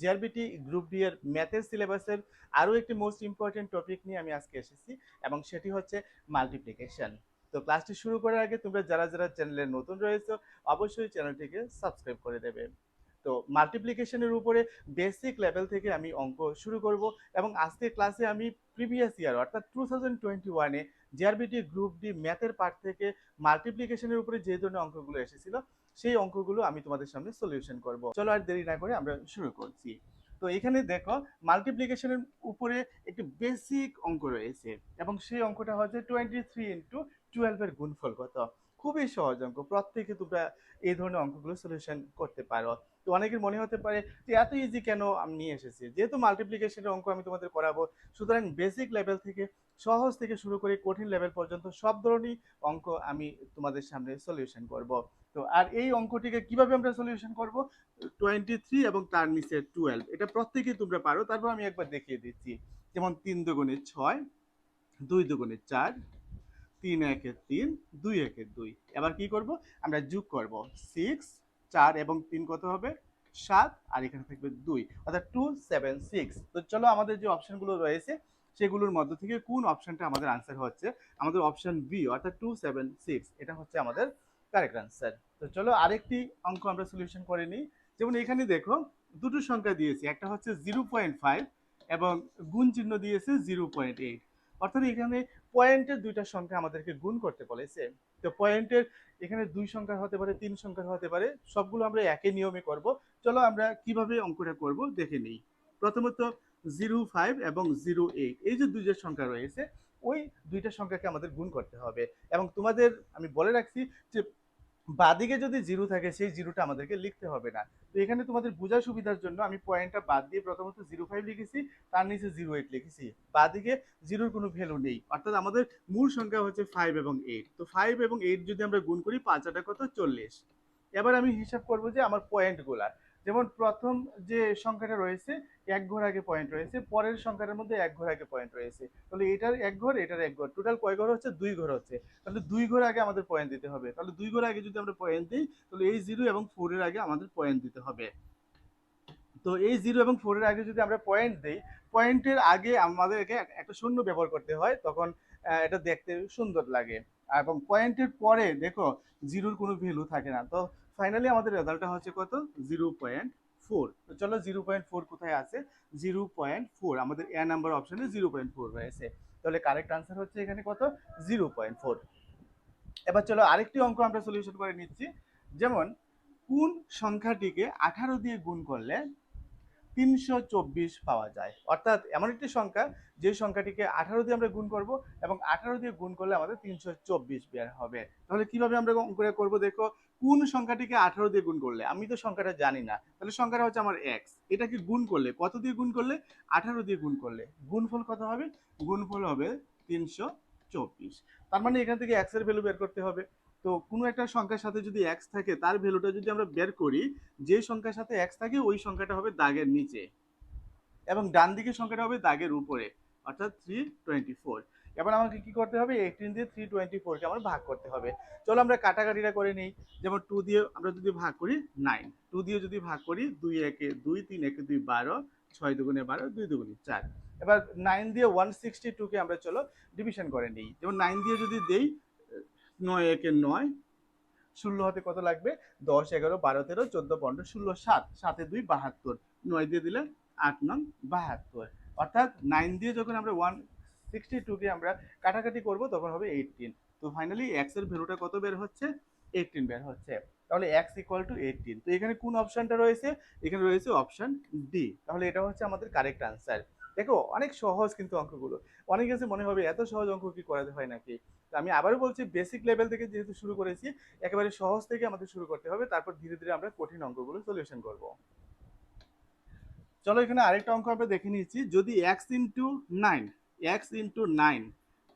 GRBT group D এর ম্যাথের সিলেবাসের আরও একটি মোস্ট ইম্পর্টেন্ট টপিক নিয়ে আমি আজকে এসেছি এবং সেটি হচ্ছে মাল্টিপ্লিকেশন তো ক্লাসটি শুরু করার আগে তোমরা যারা যারা চ্যানেলে নতুন রয়েছে, অবশ্যই চ্যানেলটিকে সাবস্ক্রাইব করে দেবে। তো মাল্টিপ্লিকেশনের উপরে বেসিক লেভেল থেকে আমি অঙ্ক শুরু করব এবং আজকে ক্লাসে আমি প্রিভিয়াস ইয়ার অর্থাৎ টু থাউজেন্ড টোয়েন্টি ওয়ানে জিআরবিটি গ্রুপ ডি ম্যাথের পার্ট থেকে মাল্টিপ্লিকেশনের উপরে যে ধরনের অঙ্কগুলো এসেছিল সেই অঙ্কগুলো আমি তোমাদের সামনে সলিউশন করব। চলো আর দেরি না করে আমরা শুরু করছি। তো এখানে দেখো মাল্টিপ্লিকেশনের উপরে একটি বেসিক অঙ্ক রয়েছে এবং সেই অঙ্কটা হচ্ছে টোয়েন্টি থ্রি ইন্টু টুয়েলভের গুণফল কত? খুবই সহজ অঙ্ক, প্রত্যেকে তোমরা এই ধরনের অঙ্কগুলো সলিউশন করতে পারো। তো অনেকের মনে হতে পারে যে এত ইজি কেন আমি নিয়ে এসেছি? যেহেতু মাল্টিপ্লিকেশনের অঙ্ক আমি তোমাদের করাবো, সুতরাং বেসিক লেভেল থেকে সহজ থেকে শুরু করে কঠিন লেভেল পর্যন্ত সব ধরনের অঙ্ক আমি তোমাদের সামনে সলিউশন করব। তো আর এই অঙ্কটিকে কীভাবে আমরা সলিউশন করব? টোয়েন্টি থ্রি এবং তার নিচে টুয়েলভ এটা প্রত্যেকেই তোমরা পারো। তারপর আমি একবার দেখিয়ে দিচ্ছি। যেমন তিন দুগুণে ছয়, দুই দুগুণে চার, তিন একে তিন, দুই একে দুই। এবার কি করব? আমরা যোগ করব। সিক্স চার এবং তিন কত হবে? সাত। আর এখানে থাকবে দুই। অর্থাৎ টু সেভেন সিক্স তো চলো আমাদের যে অপশনগুলো রয়েছে, সেগুলোর মধ্য থেকে কোন অপশনটা আমাদের আনসার হচ্ছে? আমাদের অপশন বি অর্থাৎ টু সেভেন সিক্স এটা হচ্ছে আমাদের কারেক্ট আনসার তো চলো আরেকটি অঙ্ক আমরা সলিউশন করে নিই। যেমন এখানে দেখো, দুটো সংখ্যা দিয়েছি, একটা হচ্ছে জিরো পয়েন্ট ফাইভ এবং গুণ চিহ্ন দিয়েছে জিরো পয়েন্ট এইট অর্থাৎ এখানে পয়েন্টের দুইটা সংখ্যা আমাদেরকে গুণ করতে বলেছে। তো পয়েন্টের এখানে দুই সংখ্যা হতে পারে, তিন সংখ্যা হতে পারে, সবগুলো আমরা একই নিয়মে করব। চলো আমরা কীভাবে অঙ্কটা করব দেখে নিই। প্রথমত জিরো ফাইভ এবং জিরো এইট এই যে দুইটা সংখ্যা রয়েছে, ওই দুইটা সংখ্যাকে আমাদের গুণ করতে হবে। এবং তোমাদের, আমি বলে রাখছি যে বাদিকে যদি জিরো থাকে, সেই জিরোটা আমাদেরকে লিখতে হবে না। তো এখানে তোমাদের বোঝার সুবিধার জন্য আমি পয়েন্টটা বাদ দিয়ে প্রথমত জিরো ফাইভ লিখেছি, তার নিচে জিরো এইট লিখেছি। বাদিকে জিরোর কোনো ভ্যালু নেই। অর্থাৎ আমাদের মূল সংখ্যা হচ্ছে ফাইভ এবং এইট তো ফাইভ এবং এইট যদি আমরা গুণ করি, পাঁচ হাজার কত? চল্লিশ। এবার আমি হিসাব করব যে আমার পয়েন্টগুলা যেমন প্রথম যে সংখ্যাটা রয়েছে, এক ঘর আগে পয়েন্ট রয়েছে, পরের সংখ্যাটার মধ্যে এক ঘর আগে পয়েন্ট রয়েছে। তাহলে এটার এক ঘর, এটার এক ঘর। টোটাল কয় ঘর হচ্ছে? দুই ঘর হচ্ছে। তাহলে দুই ঘর আগে আমাদের পয়েন্ট দিতে হবে। তাহলে দুই ঘর আগে যদি আমরা পয়েন্ট দিই, তাহলে এই জিরো এবং ফোরের আগে আমাদের পয়েন্ট দিতে হবে। তো এই জিরো এবং ফোরের আগে যদি আমরা পয়েন্ট দিই পয়েন্টের আগে আমাদেরকে একটা শূন্য ব্যবহার করতে হয়, তখন এটা দেখতে সুন্দর লাগে। এবং পয়েন্টের পরে, দেখো জিরোর কোনো ভ্যালু থাকে না। তো ফাইনালি আমাদের রেজাল্টটা হচ্ছে কত? জিরো পয়েন্ট ফোর চলো জিরো পয়েন্ট ফোর কোথায় আছে? জিরো পয়েন্ট ফোর আমাদের এ নাম্বার অপশানে জিরো পয়েন্ট ফোর রয়েছে। তাহলে কারেক্ট আনসার হচ্ছে এখানে কত? জিরো পয়েন্ট ফোর এবার চলো আরেকটি অঙ্ক আমরা সলিউশন করে নিচ্ছি। যেমন, কোন সংখ্যাটিকে আঠারো দিয়ে গুণ করলে তিনশো চব্বিশ পাওয়া যায়। অর্থাৎ এমন একটি সংখ্যা, যে সংখ্যাটিকে আঠারো দিয়ে আমরা গুণ করব এবং আঠারো দিয়ে গুণ করলে আমাদের তিনশো চব্বিশ বের হবে। তাহলে কীভাবে আমরা অঙ্কটা করব দেখো? কোন সংখ্যাটিকে আঠারো দিয়ে গুণ করলে? আমি তো সংখ্যাটা জানি না। তাহলে সংখ্যাটা হচ্ছে আমার এক্স এটাকে গুণ করলে, কত দিয়ে গুণ করলে? আঠারো দিয়ে গুণ করলে। গুণফল কত হবে? গুণফল হবে তিনশো চব্বিশ। তার মানে এখান থেকে এক্সের ভ্যালু বের করতে হবে। তো কোনো একটা সংখ্যার সাথে যদি এক্স থাকে, তার ভ্যালুটা যদি আমরা বের করি, যে সংখ্যার সাথে এক্স থাকে, ওই সংখ্যাটা হবে দাগের নিচে এবং ডান দিকের সংখ্যাটা হবে দাগের উপরে, অর্থাৎ থ্রি টোয়েন্টি ফোর এবার আমাকে কি করতে হবে? এইটিন দিয়ে থ্রি টোয়েন্টি ফোরকে আমার ভাগ করতে হবে। চলো আমরা কাটাকাটিটা করে নিই। যেমন টু দিয়ে আমরা যদি ভাগ করি নাইন টু দিয়ে যদি ভাগ করি, দুই একে দুই, তিন একে দুই, বারো, ছয় দুগুণে বারো, দুই দুগুণে চার। এবার নাইন দিয়ে ওয়ান সিক্সটি টুকে আমরা চলো ডিভিশন করে নিই। যেমন নাইন দিয়ে যদি দেই নয় একে নয়। ষোলো হতে কত লাগবে? দশ, এগারো, বারো, তেরো, চোদ্দ, পনেরো, ষোলো, সাত। সাতে দুই, বাহাত্তর। নয় দিয়ে দিলে আট নং বাহাত্তর। অর্থাৎ নাইন দিয়ে যখন আমরা ওয়ান সিক্সটি টুকে আমরা কাটাকাটি করব, তখন হবে এইটিন তো ফাইনালি এক্সের ভ্যালুটা কত বের হচ্ছে? এইটিন বের হচ্ছে। তাহলে এক্স ইকুয়াল টু এইটিন তো এখানে কোন অপশানটা রয়েছে? এখানে রয়েছে অপশান ডি তাহলে এটা হচ্ছে আমাদের কারেক্ট আনসার দেখো, অনেক সহজ কিন্তু অঙ্কগুলো। অনেক কাছে মনে হবে এত সহজ অঙ্ক কি করাতে হয় নাকি? আমি আবারও বলছি বেসিক লেভেল থেকে যেহেতু শুরু করেছি, একেবারে সহজ থেকে আমাদের শুরু করতে হবে, তারপর ধীরে ধীরে আমরা কঠিন অঙ্কগুলো সলিউশন করব। চলো এখানে আরেকটা অঙ্ক আমরা দেখে নিয়েছি যদি x into nine x into nine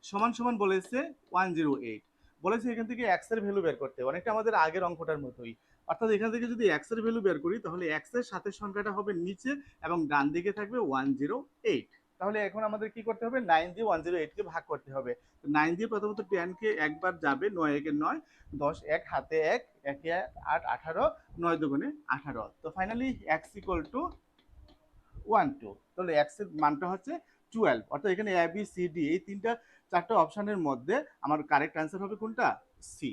সমান সমান বলেছে ওয়ান জিরো এইট বলেছে এখান থেকে এক্সের ভ্যালু বের করতে। অনেকটা আমাদের আগের অঙ্কটার মতোই। অর্থাৎ এখান থেকে যদি এক্সের ভ্যালু বের করি, তাহলে এক্সের সাথে সংখ্যাটা হবে নিচে এবং ডান দিকে থাকবে ওয়ান জিরো এইট তাহলে এখন আমাদের কি করতে হবে? নাইন দিয়ে ওয়ান জিরো এইটকে ভাগ করতে হবে। তো নাইন দিয়ে প্রথমত টেনকে একবার যাবে, নয় একে নয়, দশ এক, হাতে এক, একে আট, আঠারো, নয় দুগুণে আঠারো। তো finally x equal to one two তাহলে এক্সের মানটা হচ্ছে টুয়েলভ অর্থাৎ এখানে এ বি সি ডি এই তিনটা চারটা অপশানের মধ্যে আমার কারেক্ট অ্যান্সার হবে কোনটা? সি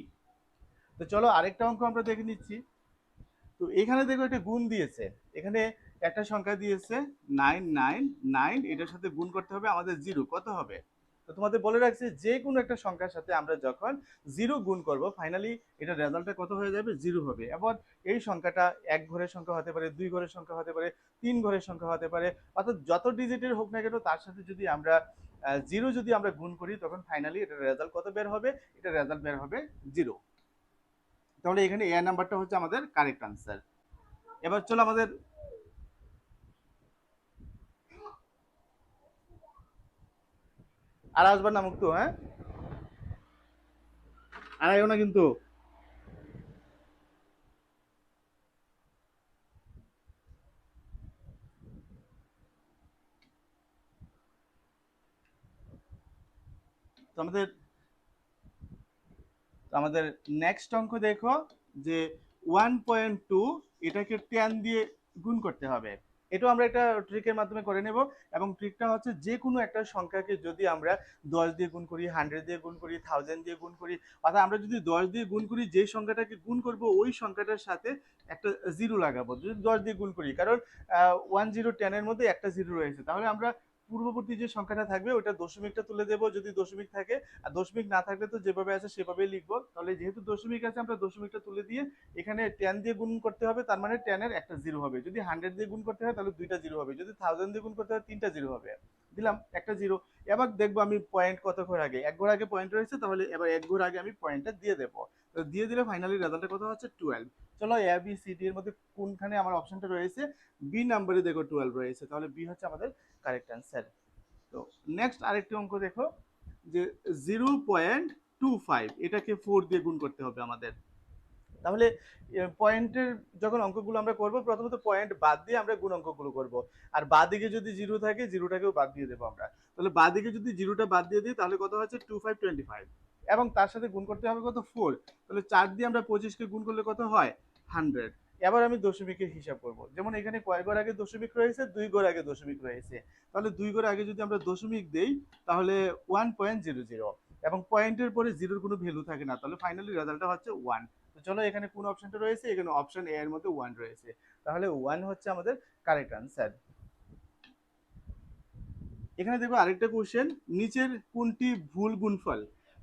তো চলো আরেকটা অঙ্ক আমরা দেখে নিচ্ছি। তো এখানে দেখো একটা গুণ দিয়েছে। এখানে একটা সংখ্যা দিয়েছে নাইন নাইন নাইন এটার সাথে গুণ করতে হবে, আমাদের জিরো কত হবে? তো তোমাদের বলে রাখছি, যে কোনো একটা সংখ্যার সাথে আমরা যখন জিরো গুণ করব ফাইনালি এটা রেজাল্টটা কত হয়ে যাবে? জিরো হবে। এবং এই সংখ্যাটা এক ঘরের সংখ্যা হতে পারে, দুই ঘরের সংখ্যা হতে পারে, তিন ঘরের সংখ্যা হতে পারে, অর্থাৎ যত ডিজিটের হোক না কেন, তার সাথে যদি আমরা জিরো যদি আমরা গুণ করি, তখন ফাইনালি এটার রেজাল্ট কত বের হবে? এটা রেজাল্ট বের হবে জিরো তাহলে এখানে এ নাম্বারটা হচ্ছে আমাদের কারেক্ট আনসার এবার চলো আমাদের আর আসবার না মুক্ত হ্যাঁ? আর না কিন্তু। তো আমাদের আমাদের নেক্সট অঙ্ক দেখো যে ওয়ান পয়েন্ট টু এটাকে টেন দিয়ে গুণ করতে হবে। এটাও আমরা একটা ট্রিকের মাধ্যমে করে নেব এবং ট্রিকটা হচ্ছে যে কোনো একটা সংখ্যাকে যদি আমরা দশ দিয়ে গুণ করি হান্ড্রেড দিয়ে গুণ করি থাউজেন্ড দিয়ে গুণ করি, অর্থাৎ আমরা যদি দশ দিয়ে গুণ করি, যে সংখ্যাটাকে গুণ করব, ওই সংখ্যাটার সাথে একটা জিরো লাগাবো। যদি দশ দিয়ে গুণ করি, কারণ ওয়ান জিরো টেনের মধ্যে একটা জিরো রয়েছে, তাহলে আমরা পূর্ববর্তী যে সংখ্যাটা থাকবে ওটা দশমিকটা তুলে দেবো যদি দশমিক থাকে। আর দশমিক না থাকলে তো যেভাবে আছে সেভাবেই লিখব। তাহলে যেহেতু দশমিক আছে, আমরা দশমিকটা তুলে দিয়ে এখানে টেন দিয়ে গুণ করতে হবে, তার মানে টেনের একটা জিরো হবে। যদি হান্ড্রেড দিয়ে গুণ করতে হয়, তাহলে দুইটা জিরো হবে। যদি থাউজেন্ড দিয়ে গুণ করতে হয়, তিনটা জিরো হবে। দিলাম, একটা জিরো এবার দেখব আমি পয়েন্ট কত ঘর আগে। এক ঘর আগে পয়েন্ট রয়েছে, তাহলে এবার এক ঘর আগে আমি পয়েন্টটা দিয়ে দেবো। দিয়ে দিলে ফাইনালি রেজাল্টের কথা হচ্ছে? টুয়েলভ চলো এ বি সি ডি এর মধ্যে কোনখানে আমার অপশনটা রয়েছে? বি নাম্বারে দেখো টুয়েলভ রয়েছে, তাহলে বি হচ্ছে আমাদের কারেক্ট অ্যান্সার তো নেক্সট আরেকটি অঙ্ক দেখো, যে জিরো পয়েন্ট টু ফাইভ এটাকে ফোর দিয়ে গুণ করতে হবে আমাদের। তাহলে পয়েন্টের যখন অঙ্কগুলো আমরা করব, প্রথমত পয়েন্ট বাদ দিয়ে আমরা গুণ অঙ্কগুলো করব। আর বাদিকে যদি জিরো থাকে জিরোটাকেও বাদ দিয়ে দেবো আমরা। তাহলে বাদিকে যদি জিরোটা বাদ দিয়ে দিই, তাহলে কত হচ্ছে টু ফাইভ টোয়েন্টি ফাইভ এবং তার সাথে গুণ করতে হবে কত? ফোর তাহলে চার দিয়ে আমরা পঁচিশকে গুণ করলে কত হয়? হান্ড্রেড এবার আমি দশমিকের হিসাব করব। যেমন এখানে কয় ঘর আগে দশমিক রয়েছে? দুই ঘর আগে দশমিক রয়েছে। তাহলে দুই ঘর আগে যদি আমরা দশমিক দেই, তাহলে ওয়ান পয়েন্ট জিরো জিরো এবং পয়েন্টের পরে জিরোর কোনো ভ্যালু থাকে না। তাহলে ফাইনালি রেজাল্টটা হচ্ছে ওয়ান চলো এখানে কোন অপশনটা রয়েছে? এখানে অপশন এ এর মধ্যে ওয়ান রয়েছে। তাহলে ওয়ান হচ্ছে আমাদের কারেক্ট আনসার এখানে দেখো আরেকটা কোশ্চেন নিচের কোনটি ভুল গুণফল?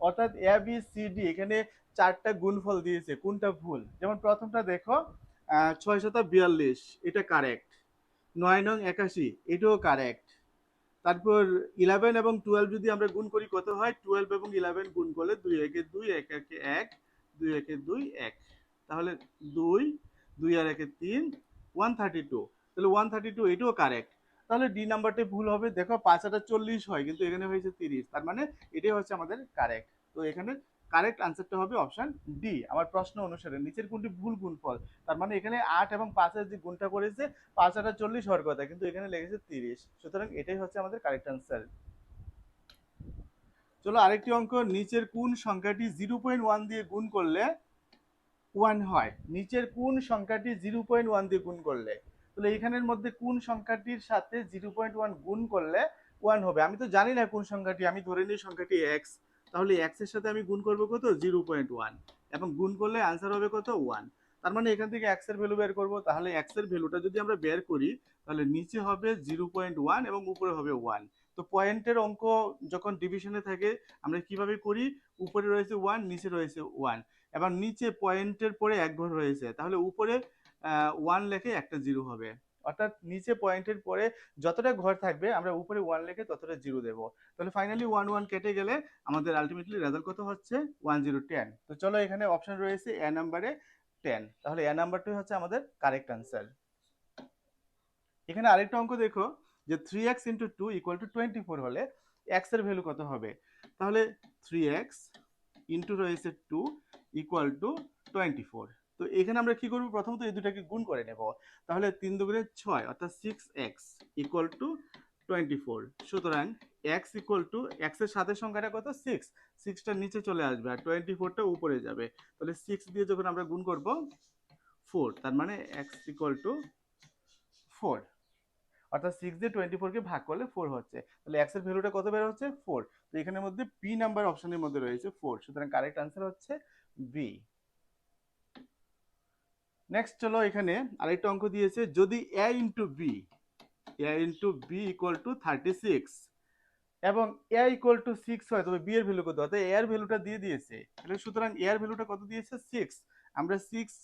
অর্থাৎ এ বি সি ডি এখানে চারটা গুণফল দিয়েছে। কোনটা ভুল? যেমন প্রথমটা দেখো ছয় শত বিয়াল্লিশ, এটা কারেক্ট নয় নং একাশি, এটাও কারেক্ট তারপর ইলেভেন এবং টুয়েলভ যদি আমরা গুণ করি, কত হয়? টুয়েলভ এবং ইলেভেন গুণ করলে দুই একে দুই, এক একে এক। দুই একে দুই, এক। তাহলে দুই দুই আর একে তিন ওয়ান থার্টি টু তাহলে ওয়ান থার্টি টু এটাও কারেক্ট তাহলে ডি নাম্বারটা ভুল হবে। দেখো পাঁচ হাজার চল্লিশ হয়, কিন্তু এখানে হয়েছে তিরিশ। তার মানে এটাই হচ্ছে আমাদের কারেক্ট তো এখানে কারেক্ট আনসারটা হবে অপশান ডি আমার প্রশ্ন অনুসারে নিচের কোনটি ভুল গুণফল? তার মানে এখানে আট এবং পাঁচের যে গুণটা করেছে, পাঁচ হাজার চল্লিশ হওয়ার কথা, কিন্তু এখানে লেগেছে তিরিশ। সুতরাং এটাই হচ্ছে আমাদের কারেক্ট আনসার চলো আরেকটি অঙ্ক, নিচের কোন সংখ্যাটি জিরো পয়েন্ট ওয়ান দিয়ে গুণ করলে ওয়ান হয়। নিচের কোন সংখ্যাটি জিরো পয়েন্ট ওয়ান দিয়ে গুণ করলে। তাহলে এখানের মধ্যে কোন সংখ্যাটির সাথে জিরো পয়েন্ট ওয়ান গুণ করলে ওয়ান হবে। আমি তো জানি না কোন সংখ্যাটি, আমি ধরে নিই সংখ্যাটি এক্স তাহলে এক্সের সাথে আমি গুণ করব কত? জিরো পয়েন্ট ওয়ান এবং গুণ করলে আনসার হবে কত? ওয়ান তার মানে এখান থেকে এক্সের ভ্যালু বের করব। তাহলে এক্সের ভ্যালুটা যদি আমরা বের করি, তাহলে নিচে হবে জিরো পয়েন্ট ওয়ান এবং উপরে হবে ওয়ান তো পয়েন্টের অঙ্ক যখন ডিভিশনে থাকে, আমরা কীভাবে করি? উপরে রয়েছে ওয়ান নিচে রয়েছে ওয়ান এবার নিচে পয়েন্টের পরে এক ঘর রয়েছে। তাহলে উপরে ওয়ান লেখে একটা জিরো হবে। অর্থাৎ নিচে পয়েন্টের পরে যতটা ঘর থাকবে, আমরা উপরে ওয়ান লেখে ততটা জিরো দেবো। তাহলে ফাইনালি ওয়ান ওয়ান কেটে গেলে আমাদের আলটিমেটলি রেজাল্ট কত হচ্ছে? ওয়ান জিরো টেন তো চলো এখানে অপশন রয়েছে এ নাম্বারে টেন তাহলে এ নাম্বারটাই হচ্ছে আমাদের কারেক্ট আনসার এখানে আরেকটা অঙ্ক দেখো। যে three x into two equal to twenty four হলে এক্সের ভ্যালু কত হবে? তাহলে থ্রি এক্স ইন্টু রয়েছে two equal to twenty four তো এখানে আমরা কি করব? প্রথমত এই দুটাকে গুণ করে নেব। তাহলে তিন দুগুণে ছয় অর্থাৎ six x equal to twenty four সুতরাং এক্স ইকুয়াল টু এক্সের সাথে সংখ্যাটা কত? সিক্স সিক্সটা নিচে চলে আসবে আর টোয়েন্টি ফোরটা উপরে যাবে। তাহলে সিক্স দিয়ে যখন আমরা গুণ করব ফোর তার মানে এক্স ইকুয়াল টু ফোর অর্থাৎ সিক্স দিয়ে টোয়েন্টি ফোরকে ভাগ করলে ফোর হচ্ছে। তাহলে এক্সের ভ্যালুটা কত বের হচ্ছে? ফোর তো এখানের মধ্যে পি নাম্বার অপশনের মধ্যে রয়েছে ফোর সুতরাং কারেক্ট আনসার হচ্ছে বি নেক্সট চলো এখানে আরেকটা অঙ্ক দিয়েছে, যদি A into B A into B equal to thirty six এবং এ ইকুয়াল টু সিক্স হয়, তবে বি এর ভ্যালু কত? অর্থাৎ এর ভ্যালুটা দিয়ে দিয়েছে। তাহলে সুতরাং এর ভ্যালুটা কত দিয়েছে? সিক্স আমরা সিক্স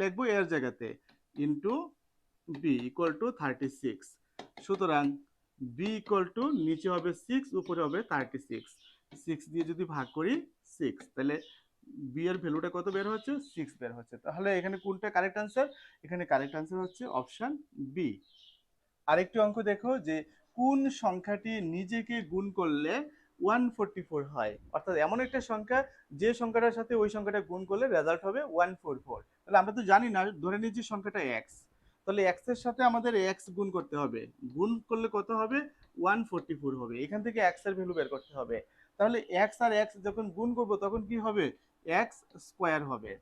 লিখব এর জায়গাতে। Into B equal to thirty six সুতরাং বি ইকুয়াল টু নিচে হবে সিক্স উপরে হবে থার্টি সিক্স সিক্স দিয়ে যদি ভাগ করি সিক্স তাহলে বি এর ভ্যালুটা কত বের হচ্ছে? সিক্স বের হচ্ছে। তাহলে এখানে কোনটা কারেক্ট আনসার এখানে কারেক্ট আনসার হচ্ছে অপশান বি আরেকটি অঙ্ক দেখো যে কোন সংখ্যাটি নিজেকে গুণ করলে ওয়ান ফোরটি ফোর হয়। অর্থাৎ এমন একটা সংখ্যা, যে সংখ্যাটার সাথে ওই সংখ্যাটা গুণ করলে রেজাল্ট হবে ওয়ান ফোর ফোর তাহলে আমরা তো জানি না, ধরে নিচ্ছি সংখ্যাটা এক্স তাহলে এক্সের সাথে আমাদের এক্স গুণ করতে হবে। গুণ করলে কত হবে? ওয়ান ফোরটি ফোর হবে। এখান থেকে এক্সের ভ্যালু বের করতে হবে। তাহলে এক্স আর এক্স যখন গুণ করব, তখন কি হবে? এক্স স্কোয়ার হবে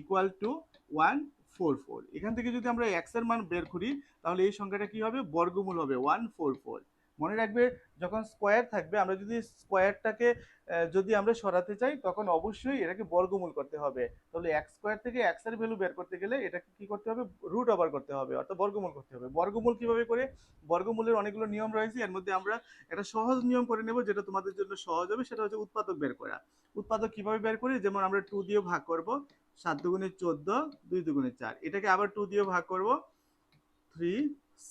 equal to one four four এখান থেকে যদি আমরা এক্সের মান বের করি, তাহলে এই সংখ্যাটা কি হবে? বর্গমূল হবে ওয়ান ফোর ফোর মনে রাখবে যখন স্কোয়ার থাকবে, আমরা যদি স্কোয়ারটাকে যদি আমরা সরাতে চাই, তখন অবশ্যই এটাকে বর্গমূল করতে হবে। তাহলে এক স্কোয়ার থেকে এক্সের ভ্যালু বের করতে গেলে এটাকে কি করতে হবে? রুট ওভার করতে হবে, অর্থাৎ বর্গমূল করতে হবে। বর্গমূল কীভাবে করে? বর্গমূলের অনেকগুলো নিয়ম রয়েছে, এর মধ্যে আমরা একটা সহজ নিয়ম করে নেব, যেটা তোমাদের জন্য সহজ হবে, সেটা হচ্ছে উৎপাদক বের করা। উৎপাদক কীভাবে বের করি? যেমন আমরা টু দিয়ে ভাগ করব, সাত দুগুণে চোদ্দ, দুই দুগুণে চার। এটাকে আবার টু দিয়ে ভাগ করব থ্রি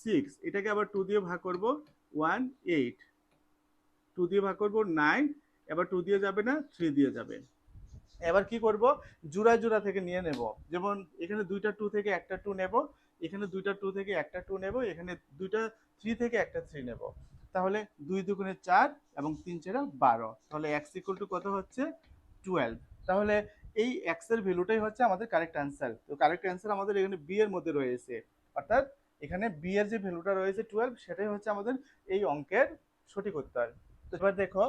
সিক্স এটাকে আবার টু দিয়ে ভাগ করব ওয়ান এইট। টু দিয়ে ভাগ করব নাইন, এবার টু দিয়ে যাবে না, থ্রি দিয়ে যাবে। এবার কি করব? জোড়া জোড়া থেকে নিয়ে নেব। যেমন এখানে দুইটা টু থেকে একটা টু নেব, এখানে দুইটা টু থেকে একটা টু নেব, এখানে দুইটা থ্রি থেকে একটা থ্রি নেব। তাহলে দুই দুগুণে চার এবং তিন চারা বারো। তাহলে এক্স ইকুয়াল টু কত হচ্ছে? টুয়েলভ। তাহলে এই এক্সের ভ্যালুটাই হচ্ছে আমাদের কারেক্ট অ্যান্সার। তো কারেক্ট অ্যান্সার আমাদের এখানে বি এর মধ্যে রয়েছে। অর্থাৎ এখানে বি এর যে ভ্যালুটা রয়েছে টুয়েলভ সেটাই হচ্ছে আমাদের এই অঙ্কের সঠিক উত্তর। তো এবার দেখো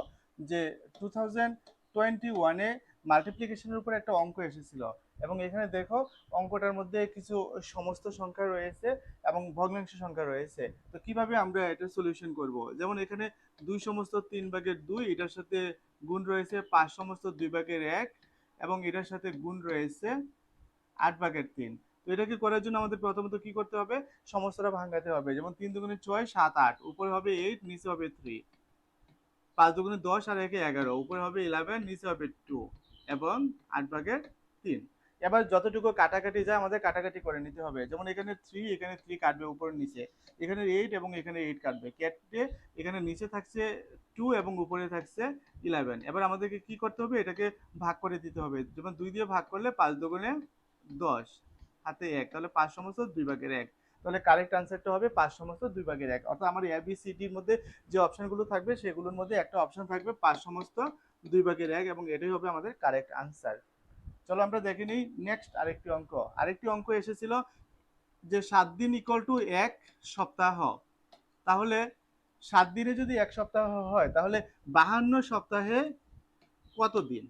যে টু থাউজেন্ড টোয়েন্টি ওয়ানে মাল্টিপ্লিকেশনের উপর একটা অঙ্ক এসেছিল এবং এখানে দেখো অঙ্কটার মধ্যে কিছু সমস্ত সংখ্যা রয়েছে এবং ভগ্নাংশ সংখ্যা রয়েছে। তো কীভাবে আমরা এটা সলিউশন করব? যেমন এখানে দুই সমস্ত তিন ভাগের দুই, এটার সাথে গুণ রয়েছে পাঁচ সমস্ত দুই ভাগের এক, এবং এটার সাথে গুণ রয়েছে আট ভাগের তিন। এটাকে করার জন্য আমাদের প্রথমত কি করতে হবে? সমস্তটা ভাঙাতে হবে। যেমন তিন দুগুণে ছয়, সাত, আট। উপরে হবে এইট নিচে হবে থ্রি পাঁচ দুগুণে দশ আর একে এগারো। উপরে হবে ইলেভেন নিচে হবে টু এবং আট ভাগের তিন। এবার যতটুকু কাটাকাটি যায়, আমাদের কাটাকাটি করে নিতে হবে। যেমন এখানে থ্রি এখানে থ্রি কাটবে উপরে নিচে। এখানে এইট এবং এখানে এইট কাটবে। কেটে এখানে নিচে থাকছে টু এবং উপরে থাকছে ইলেভেন এবার আমাদেরকে কি করতে হবে? এটাকে ভাগ করে দিতে হবে। যেমন দুই দিয়ে ভাগ করলে পাঁচ দুগুণে দশ। হাতে এক, তাহলে পাঁচ সমস্ত দুই ভাগের এক। তাহলে কারেক্ট আনসারটা হবে পাঁচ সমস্ত দুই ভাগের এক। অর্থাৎ আমার এ বি সি মধ্যে যে অপশানগুলো থাকবে, সেগুলোর মধ্যে একটা অপশন থাকবে পাঁচ সমস্ত দুই ভাগের এক এবং এটাই হবে আমাদের কারেক্ট আনসার চলো আমরা দেখে নিই নেক্সট আরেকটি অঙ্ক। আরেকটি অঙ্ক এসেছিল যে সাত দিন ইকুয়াল টু এক সপ্তাহ। তাহলে সাত দিনে যদি এক সপ্তাহ হয়, তাহলে বাহান্ন সপ্তাহে কত দিন?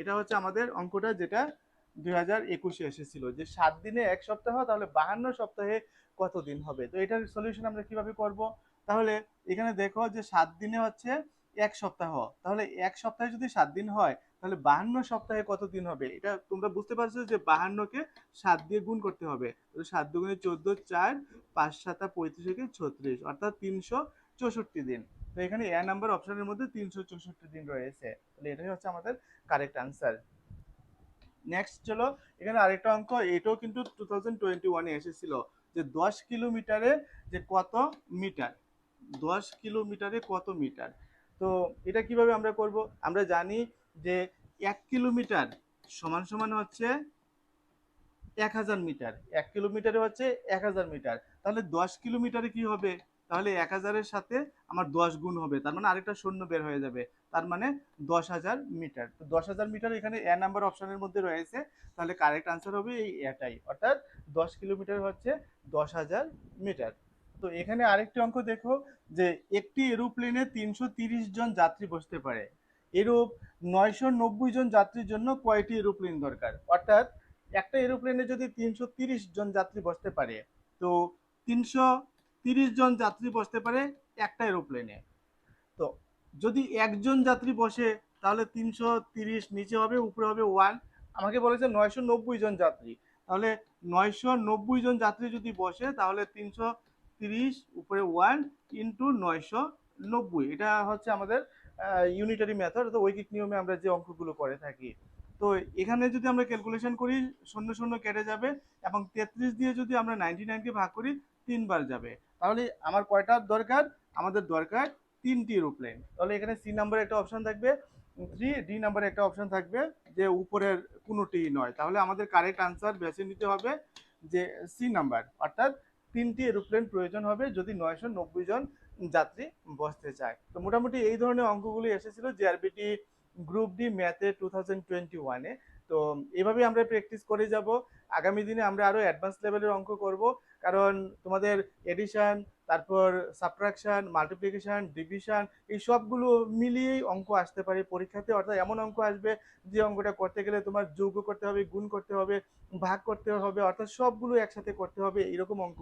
এটা হচ্ছে আমাদের অঙ্কটা যেটা দুই হাজার একুশে এসেছিল। যে সাত দিনে এক সপ্তাহ, তাহলে বাহান্ন সপ্তাহে কত দিন হবে? তো এটার সলিউশন আমরা কীভাবে করব? তাহলে এখানে দেখো যে সাত দিনে হচ্ছে এক সপ্তাহ। তাহলে এক সপ্তাহে যদি সাত দিন হয়, তাহলে বাহান্ন সপ্তাহে কত দিন হবে? এটা তোমরা বুঝতে পারছ যে বাহান্নকে সাত দিয়ে গুণ করতে হবে। সাত দুগুণে চোদ্দ, চার, পাঁচ, সাতা পঁয়ত্রিশ থেকে ছত্রিশ, অর্থাৎ তিনশো চৌষট্টি দিন। তো এখানে এ নাম্বার অপশনের মধ্যে তিনশো চৌষট্টি দিন রয়েছে। তাহলে এটাই হচ্ছে আমাদের কারেক্ট আনসার নেক্সট চলো এখানে আরেকটা অঙ্ক, এটাও কিন্তু টু থাউজেন্ড টোয়েন্টি ওয়ানে এসেছিল, যে দশ কিলোমিটারে যে কত মিটার? দশ কিলোমিটারে কত মিটার? তো এটা কীভাবে আমরা করব? আমরা জানি যে এক কিলোমিটার সমান সমান হচ্ছে এক হাজার মিটার। এক কিলোমিটারে হচ্ছে এক হাজার মিটার। তাহলে দশ কিলোমিটারে কি হবে? তাহলে এক হাজারের সাথে আমার দশ গুণ হবে। তার মানে আরেকটা শূন্য বের হয়ে যাবে। তার মানে দশ হাজার মিটার। তো দশ হাজার মিটার এখানে এ নাম্বার অপশনের মধ্যে রয়েছে। তাহলে কারেক্ট আনসার হবে এই এটাই। অর্থাৎ দশ কিলোমিটার হচ্ছে দশ হাজার মিটার। তো এখানে আরেকটি অঙ্ক দেখো যে একটি এরোপ্লেনে তিনশো জন যাত্রী বসতে পারে। এরূপ নয়শো নব্বই জন যাত্রীর জন্য কয়টি এরোপ্লেন দরকার? অর্থাৎ একটা এরোপ্লেনে যদি তিনশো জন যাত্রী বসতে পারে, তো তিনশো তিরিশ জন যাত্রী বসতে পারে একটা এরোপ্লেনে। তো যদি একজন যাত্রী বসে, তাহলে তিনশো তিরিশ নিচে হবে, উপরে হবে ওয়ান আমাকে বলেছে নয়শো নব্বই জন যাত্রী। তাহলে নয়শো নব্বই জন যাত্রী যদি বসে, তাহলে তিনশো তিরিশ উপরে ওয়ান ইন্টু নয়শো নব্বই। এটা হচ্ছে আমাদের ইউনিটারি মেথড অর্থাৎ ঐকিক নিয়মে আমরা যে অঙ্কগুলো করে থাকি। তো এখানে যদি আমরা ক্যালকুলেশন করি, শূন্য শূন্য কেটে যাবে এবং তেত্রিশ দিয়ে যদি আমরা নাইনটি নাইনকে ভাগ করি তিনবার যাবে। তাহলে আমার কয়টা দরকার? আমাদের দরকার তিনটি এরোপ্লেন তাহলে এখানে সি নাম্বারে একটা অপশন থাকবে থ্রি ডি নাম্বারে একটা অপশন থাকবে, যে উপরের কোনোটি নয়। তাহলে আমাদের কারেক্ট আনসার বেছে নিতে হবে যে সি নাম্বার অর্থাৎ তিনটি এরোপ্লেন প্রয়োজন হবে যদি নয়শো নব্বই জন যাত্রী বসতে চায়। তো মোটামুটি এই ধরনের অঙ্কগুলি এসেছিল জিআরবিটি গ্রুপ ডি ম্যাথে টু থাউজেন্ড টোয়েন্টি ওয়ানে তো এভাবে আমরা প্র্যাকটিস করে যাব। আগামী দিনে আমরা আরও অ্যাডভান্স লেভেলের অঙ্ক করব। কারণ তোমাদের এডিশন তারপর সাবট্রাকশন মাল্টিপ্লিকেশন ডিভিশন এই সবগুলো মিলিয়েই অঙ্ক আসতে পারে পরীক্ষাতে। অর্থাৎ এমন অঙ্ক আসবে যে অঙ্কটা করতে গেলে তোমার যোগ করতে হবে, গুণ করতে হবে, ভাগ করতে হবে, অর্থাৎ সবগুলো একসাথে করতে হবে এরকম অঙ্ক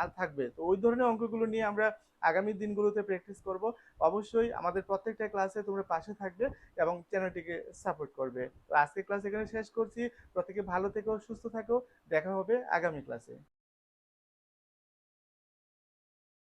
আর থাকবে। তো ওই ধরনের অঙ্কগুলো নিয়ে আমরা আগামী দিনগুলোতে প্র্যাকটিস করব। অবশ্যই আমাদের প্রত্যেকটা ক্লাসে তোমরা পাশে থাকবে এবং চ্যানেলটিকে সাপোর্ট করবে। তো আজকে ক্লাস এখানে শেষ করছি। প্রত্যেকে ভালো থেকো, সুস্থ থাকো। দেখা হবে আগামী ক্লাসে